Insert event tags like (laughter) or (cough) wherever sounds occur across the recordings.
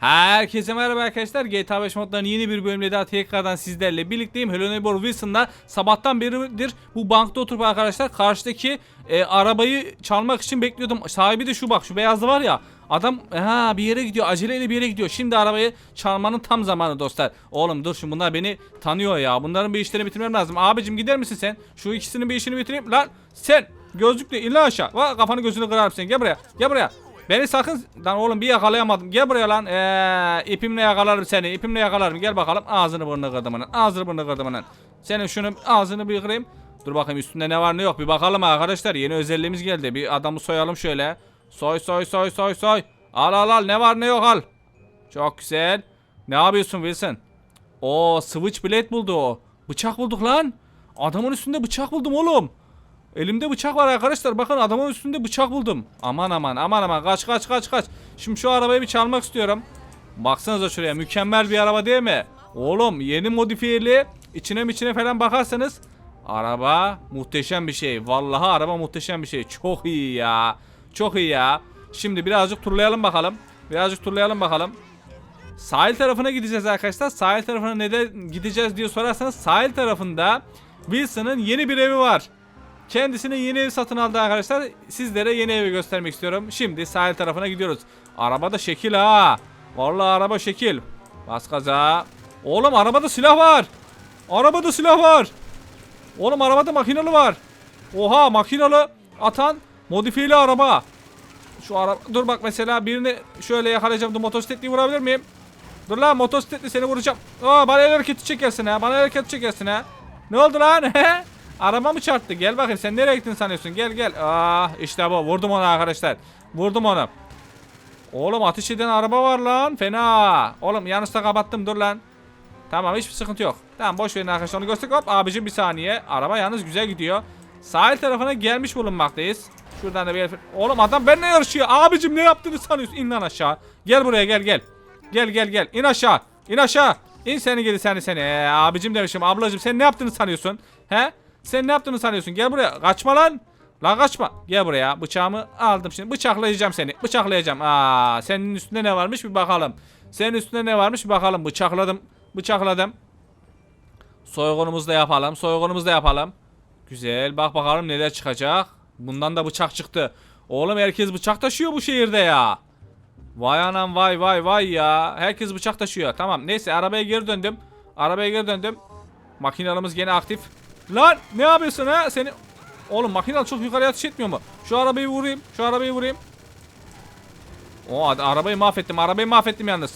Herkese merhaba arkadaşlar. GTA 5 modların yeni bir bölümde daha tekrardan sizlerle birlikteyim. Hello Neighbor Wilson'la sabahtan beridir bu bankta oturup arkadaşlar karşıdaki e, arabayı çalmak için bekliyordum. Sahibi de şu bak şu beyazlı var ya. Adam ha bir yere gidiyor aceleyle bir yere gidiyor. Şimdi arabayı çalmanın tam zamanı dostlar. Oğlum dur şimdi bunlar beni tanıyor ya. Bunların bir işlerini bitirmem lazım. Abicim gider misin sen? Şu ikisinin bir işini bitireyim. Lan sen gözlükle in aşağı. Va, kafanı gözünü kırarım sen. Gel buraya. Gel buraya. Beni sakın lan oğlum bir yakalayamadım. Gel buraya lan. Ee, ipimle yakalarım seni. İpimle yakalarım. Gel bakalım. Ağzını burnunu kırdım lan. Ağzını burnunu kırdım lan. Senin şunu ağzını bir kırayım. Dur bakayım üstünde ne var ne yok. Bir bakalım arkadaşlar. Yeni özelliğimiz geldi. Bir adamı soyalım şöyle. Soy soy soy soy soy. Al al al. Ne var ne yok al. Çok güzel. Ne yapıyorsun Wilson? O switch blade buldu o. Bıçak bulduk lan. Adamın üstünde bıçak buldum oğlum. Elimde bıçak var arkadaşlar. Bakın adamın üstünde bıçak buldum. Aman aman aman aman kaç kaç kaç kaç. Şimdi şu arabayı bir çalmak istiyorum. Baksanıza şuraya mükemmel bir araba değil mi? Oğlum yeni modifiyeli içine içine falan bakarsanız araba muhteşem bir şey. Vallahi araba muhteşem bir şey. Çok iyi ya. Çok iyi ya. Şimdi birazcık turlayalım bakalım. Birazcık turlayalım bakalım. Sahil tarafına gideceğiz arkadaşlar. Sahil tarafına neden gideceğiz diye sorarsanız sahil tarafında Wilson'ın yeni bir evi var. Kendisine yeni ev satın aldı arkadaşlar. Sizlere yeni evi göstermek istiyorum. Şimdi sahil tarafına gidiyoruz. Araba da şekil ha. Vallahi araba şekil. Bas gaza. Oğlum arabada silah var. Arabada silah var. Oğlum arabada makinalı var. Oha makinalı atan modifiyeli araba. Şu araba dur bak mesela birini şöyle yakalayacağım. Dur motosikletli vurabilir miyim? Dur lan motosikletli seni vuracağım. Aa bana el hareketi çekersin ha. Bana el hareketi çekersin ha. Ne oldu lan? (laughs) Araba mı çarptı? Gel bakayım sen nereye gittin sanıyorsun? Gel gel. Ah işte bu. Vurdum onu arkadaşlar. Vurdum onu. Oğlum ateş eden araba var lan. Fena. Oğlum yanlışla kapattım dur lan. Tamam hiçbir sıkıntı yok. Tamam boş verin arkadaşlar onu gösterdik. Hop abicim bir saniye. Araba yalnız güzel gidiyor. Sahil tarafına gelmiş bulunmaktayız. Şuradan da bir Oğlum adam benimle yarışıyor. Abicim ne yaptığını sanıyorsun? İn lan aşağı. Gel buraya gel gel. Gel gel gel. İn aşağı. İn aşağı. İn seni gidi seni seni. Ee, abicim demişim. Ablacım sen ne yaptığını sanıyorsun? He? Sen ne yaptığını sanıyorsun? Gel buraya. Kaçma lan. Lan kaçma. Gel buraya. Bıçağımı aldım şimdi. Bıçaklayacağım seni. Bıçaklayacağım. Aa, senin üstünde ne varmış bir bakalım. Senin üstünde ne varmış bir bakalım. Bıçakladım. Bıçakladım. Soygunumuzu da yapalım. Soygunumuzu da yapalım. Güzel. Bak bakalım neler çıkacak. Bundan da bıçak çıktı. Oğlum herkes bıçak taşıyor bu şehirde ya. Vay anam vay vay vay ya. Herkes bıçak taşıyor. Tamam neyse arabaya geri döndüm. Arabaya geri döndüm. Makinalarımız gene aktif. Lan ne yapıyorsun ha? Seni Oğlum makinalı çok yukarıya ateş etmiyor mu? Şu arabayı vurayım. Şu arabayı vurayım. O arabayı mahvettim. Arabayı mahvettim yalnız.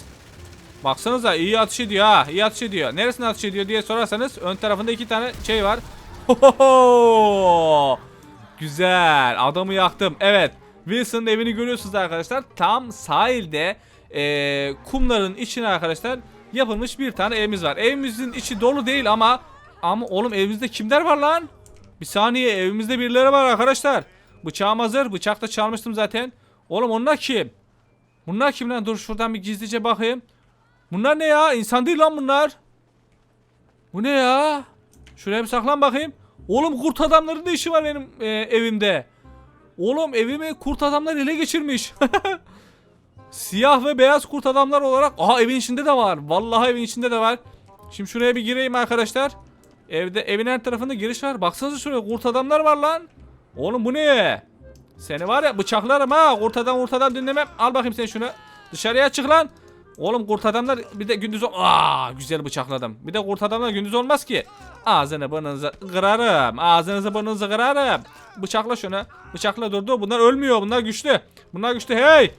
Baksanıza iyi atış ediyor ha. iyi atış ediyor. Neresine atış ediyor diye sorarsanız ön tarafında iki tane şey var. (laughs) Hohoho! Güzel. Adamı yaktım. Evet. Wilson'ın evini görüyorsunuz arkadaşlar. Tam sahilde eee, kumların içine arkadaşlar yapılmış bir tane evimiz var. Evimizin içi dolu değil ama ama oğlum evimizde kimler var lan? Bir saniye evimizde birileri var arkadaşlar. Bıçağım hazır. Bıçak da çalmıştım zaten. Oğlum onlar kim? Bunlar kim lan? Dur şuradan bir gizlice bakayım. Bunlar ne ya? İnsan değil lan bunlar. Bu ne ya? Şuraya bir saklan bakayım. Oğlum kurt adamların da işi var benim e, evimde. Oğlum evimi kurt adamlar ele geçirmiş. (laughs) Siyah ve beyaz kurt adamlar olarak. Aha evin içinde de var. Vallahi evin içinde de var. Şimdi şuraya bir gireyim arkadaşlar. Evde evin her tarafında giriş var. Baksanıza şuraya kurt adamlar var lan. Oğlum bu ne? Seni var ya bıçaklarım ha. Kurt adam kurt adam dinlemem. Al bakayım sen şunu. Dışarıya çık lan. Oğlum kurt adamlar bir de gündüz Aa güzel bıçakladım. Bir de kurt adamlar gündüz olmaz ki. Ağzını burnunuzu kırarım. Ağzınızı burnunuzu kırarım. Bıçakla şunu. Bıçakla durdu. Bunlar ölmüyor. Bunlar güçlü. Bunlar güçlü. Hey!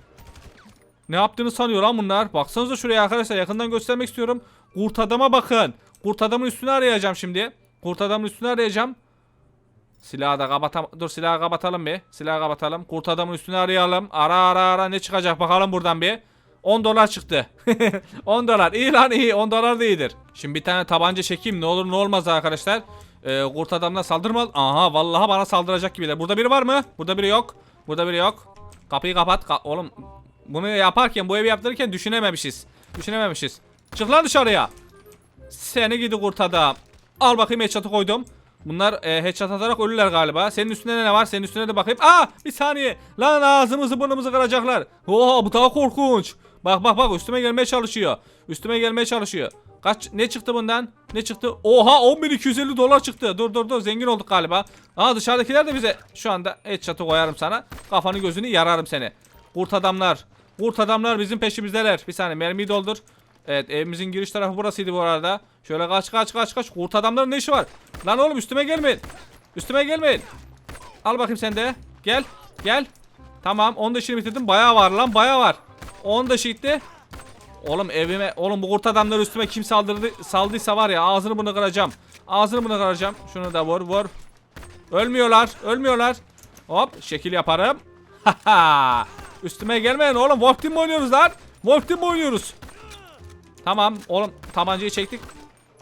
Ne yaptığını sanıyor lan bunlar. Baksanıza şuraya arkadaşlar yakından göstermek istiyorum. Kurt adama bakın. Kurt adamın üstünü arayacağım şimdi. Kurt adamın üstünü arayacağım. Silahı da kapatam. Dur silahı kapatalım bir. Silahı kapatalım. Kurt adamın üstünü arayalım. Ara ara ara ne çıkacak bakalım buradan bir. 10 dolar çıktı. (laughs) 10 dolar. İyi lan iyi. 10 dolar da iyidir. Şimdi bir tane tabanca çekeyim. Ne olur ne olmaz arkadaşlar. Ee, kurt adamla saldırma. Aha vallahi bana saldıracak gibiler. Burada biri var mı? Burada biri yok. Burada biri yok. Kapıyı kapat. Ka- Oğlum bunu yaparken bu evi yaptırırken düşünememişiz. Düşünememişiz. Çık lan dışarıya. Seni gidi kurt adam. Al bakayım headshot'ı koydum. Bunlar e, headshot atarak ölürler galiba. Senin üstünde ne var? Senin üstüne de bakayım. Aa bir saniye. Lan ağzımızı burnumuzu kıracaklar. Oha bu daha korkunç. Bak bak bak üstüme gelmeye çalışıyor. Üstüme gelmeye çalışıyor. Kaç ne çıktı bundan? Ne çıktı? Oha 10.250 dolar çıktı. Dur dur dur zengin olduk galiba. Aa dışarıdakiler de bize şu anda headshot'ı koyarım sana. Kafanı gözünü yararım seni. Kurt adamlar. Kurt adamlar bizim peşimizdeler. Bir saniye mermiyi doldur. Evet evimizin giriş tarafı burasıydı bu arada. Şöyle kaç kaç kaç kaç. Kurt adamların ne işi var? Lan oğlum üstüme gelmeyin. Üstüme gelmeyin. Al bakayım sen de. Gel. Gel. Tamam. 10 da işini bitirdim. Bayağı var lan. Bayağı var. 10 da gitti. Oğlum evime. Oğlum bu kurt adamlar üstüme kim saldırdı saldıysa var ya ağzını bunu kıracağım. Ağzını bunu kıracağım. Şunu da vur vur. Ölmüyorlar. Ölmüyorlar. Hop şekil yaparım. (laughs) Haha. üstüme gelmeyin oğlum. Wolf Team mi oynuyoruz lan? Wolf Team oynuyoruz? Tamam oğlum tabancayı çektik.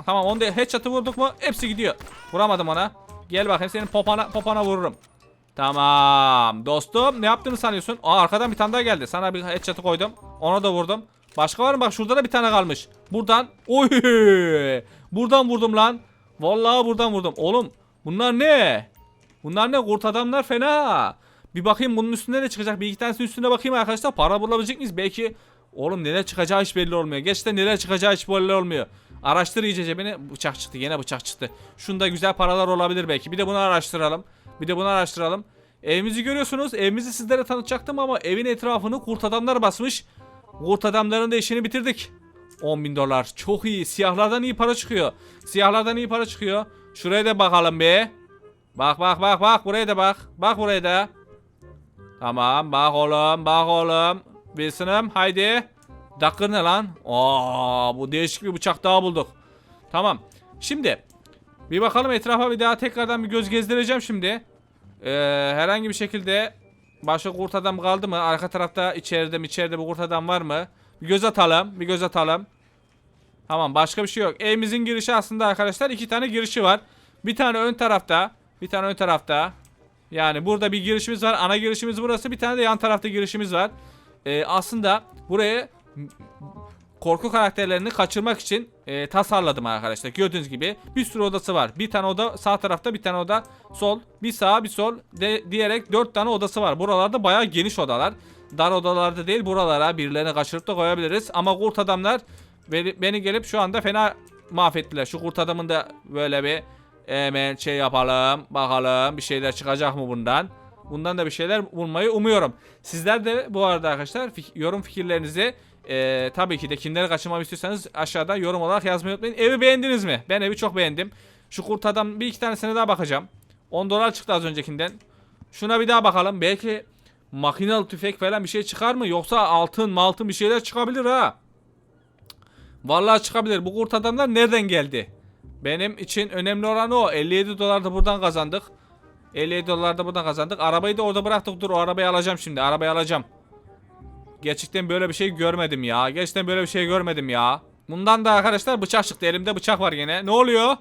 Tamam onu da headshot'ı vurduk mu hepsi gidiyor. Vuramadım ona. Gel bakayım senin popana popana vururum. Tamam dostum ne yaptığını sanıyorsun? Aa arkadan bir tane daha geldi. Sana bir headshot'ı koydum. Ona da vurdum. Başka var mı? Bak şurada da bir tane kalmış. Buradan. Oy! Buradan vurdum lan. Vallahi buradan vurdum. Oğlum bunlar ne? Bunlar ne? Kurt adamlar fena. Bir bakayım bunun üstünde ne çıkacak? Bir iki tanesinin üstüne bakayım arkadaşlar. Para bulabilecek miyiz? Belki Oğlum neler çıkacağı hiç belli olmuyor. Gerçekten neler çıkacağı hiç belli olmuyor. Araştır iyice cebine. Bıçak çıktı. Yine bıçak çıktı. Şunda güzel paralar olabilir belki. Bir de bunu araştıralım. Bir de bunu araştıralım. Evimizi görüyorsunuz. Evimizi sizlere tanıtacaktım ama evin etrafını kurt adamlar basmış. Kurt adamların da işini bitirdik. 10 bin dolar. Çok iyi. Siyahlardan iyi para çıkıyor. Siyahlardan iyi para çıkıyor. Şuraya da bakalım be. Bak bak bak bak. Buraya da bak. Bak buraya da. Tamam bak oğlum bak oğlum. Wilson'ım haydi. Dakır ne lan? Aa bu değişik bir bıçak daha bulduk. Tamam. Şimdi bir bakalım etrafa bir daha tekrardan bir göz gezdireceğim şimdi. Ee, herhangi bir şekilde başka kurt adam kaldı mı? Arka tarafta içeride mi içeride bir kurt adam var mı? Bir göz atalım. Bir göz atalım. Tamam başka bir şey yok. Evimizin girişi aslında arkadaşlar iki tane girişi var. Bir tane ön tarafta. Bir tane ön tarafta. Yani burada bir girişimiz var. Ana girişimiz burası. Bir tane de yan tarafta girişimiz var. Ee, aslında buraya korku karakterlerini kaçırmak için e, tasarladım arkadaşlar. Gördüğünüz gibi bir sürü odası var. Bir tane oda sağ tarafta, bir tane oda sol, bir sağ, bir sol de, diyerek dört tane odası var. Buralarda bayağı geniş odalar. Dar odalarda değil buralara birilerini kaçırıp da koyabiliriz. Ama kurt adamlar beni, beni gelip şu anda fena mahvettiler. Şu kurt adamın da böyle bir hemen şey yapalım. Bakalım bir şeyler çıkacak mı bundan. Bundan da bir şeyler bulmayı umuyorum. Sizler de bu arada arkadaşlar fik- yorum fikirlerinizi e, tabii ki de kimleri kaçırmamı istiyorsanız aşağıda yorum olarak yazmayı unutmayın. Evi beğendiniz mi? Ben evi çok beğendim. Şu kurt adam bir iki tanesine daha bakacağım. 10 dolar çıktı az öncekinden. Şuna bir daha bakalım. Belki makinalı tüfek falan bir şey çıkar mı? Yoksa altın maltın bir şeyler çıkabilir ha. Vallahi çıkabilir. Bu kurt adamlar nereden geldi? Benim için önemli olan o. 57 dolar da buradan kazandık. 57 dolar da buradan kazandık. Arabayı da orada bıraktık. Dur o arabayı alacağım şimdi. Arabayı alacağım. Gerçekten böyle bir şey görmedim ya. Gerçekten böyle bir şey görmedim ya. Bundan da arkadaşlar bıçak çıktı. Elimde bıçak var yine. Ne oluyor?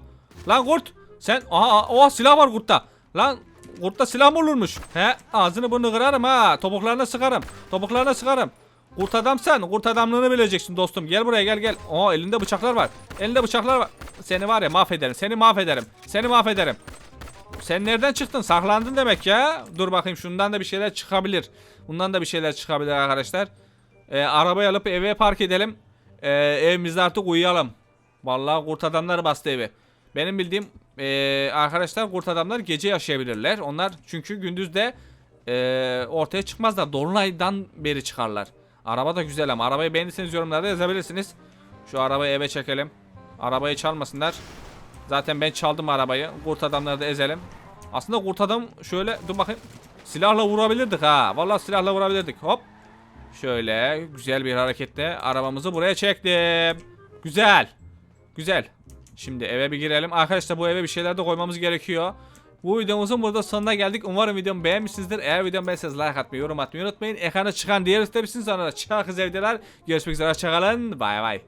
Lan kurt. Sen aha oha silah var kurtta. Lan kurtta silah mı olurmuş? He ağzını burnunu kırarım ha. Topuklarına sıkarım. Topuklarına sıkarım. Kurt adam sen. Kurt adamlığını bileceksin dostum. Gel buraya gel gel. Aa elinde bıçaklar var. Elinde bıçaklar var. Seni var ya mahvederim. Seni mahvederim. Seni mahvederim. Sen nereden çıktın? Saklandın demek ya. Dur bakayım şundan da bir şeyler çıkabilir. Bundan da bir şeyler çıkabilir arkadaşlar. Ee, arabayı alıp eve park edelim. Ee, evimizde artık uyuyalım. Vallahi kurt adamlar bastı evi. Benim bildiğim ee, arkadaşlar kurt adamlar gece yaşayabilirler. Onlar çünkü gündüz de ee, ortaya çıkmazlar. Dolunaydan beri çıkarlar. Araba da güzel ama. Arabayı beğendiyseniz yorumlarda yazabilirsiniz. Şu arabayı eve çekelim. Arabayı çalmasınlar. Zaten ben çaldım arabayı. Kurt adamları da ezelim. Aslında kurt adam şöyle dur bakayım. Silahla vurabilirdik ha. Vallahi silahla vurabilirdik. Hop. Şöyle güzel bir hareketle arabamızı buraya çektim. Güzel. Güzel. Şimdi eve bir girelim. Arkadaşlar bu eve bir şeyler de koymamız gerekiyor. Bu videomuzun burada sonuna geldik. Umarım videomu beğenmişsinizdir. Eğer videomu beğendiyseniz like atmayı, yorum atmayı unutmayın. Ekrana çıkan diğer istemişsiniz sonra da çok güzel videolar. Görüşmek üzere. Hoşçakalın. Bay bay.